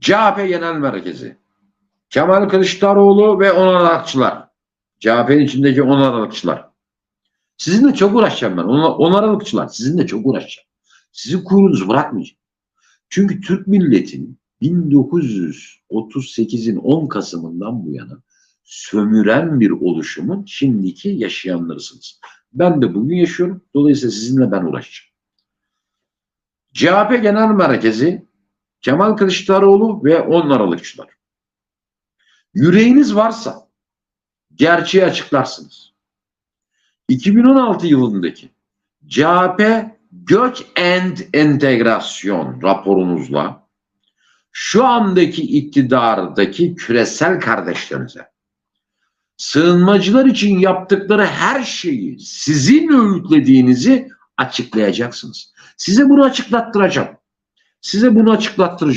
CHP Genel Merkezi, Kemal Kılıçdaroğlu ve Onar Aralıkçılar. CHP'nin içindeki Onar Aralıkçılar. Sizinle çok uğraşacağım ben. Onar, Onar Aralıkçılar. Sizinle çok uğraşacağım. Sizin kuyruğunuzu bırakmayacağım. Çünkü Türk milletinin 1938'in 10 Kasım'ından bu yana sömüren bir oluşumun şimdiki yaşayanlarısınız. Ben de bugün yaşıyorum. Dolayısıyla sizinle ben uğraşacağım. CHP Genel Merkezi Kemal Kılıçdaroğlu ve on Aralıkçılar. Yüreğiniz varsa gerçeği açıklarsınız. 2016 yılındaki CHP Göç and Entegrasyon raporunuzla şu andaki iktidardaki küresel kardeşlerinize sığınmacılar için yaptıkları her şeyi sizin öğütlediğinizi açıklayacaksınız. Size bunu açıklattıracağım. Size bunu açıklattıracağım.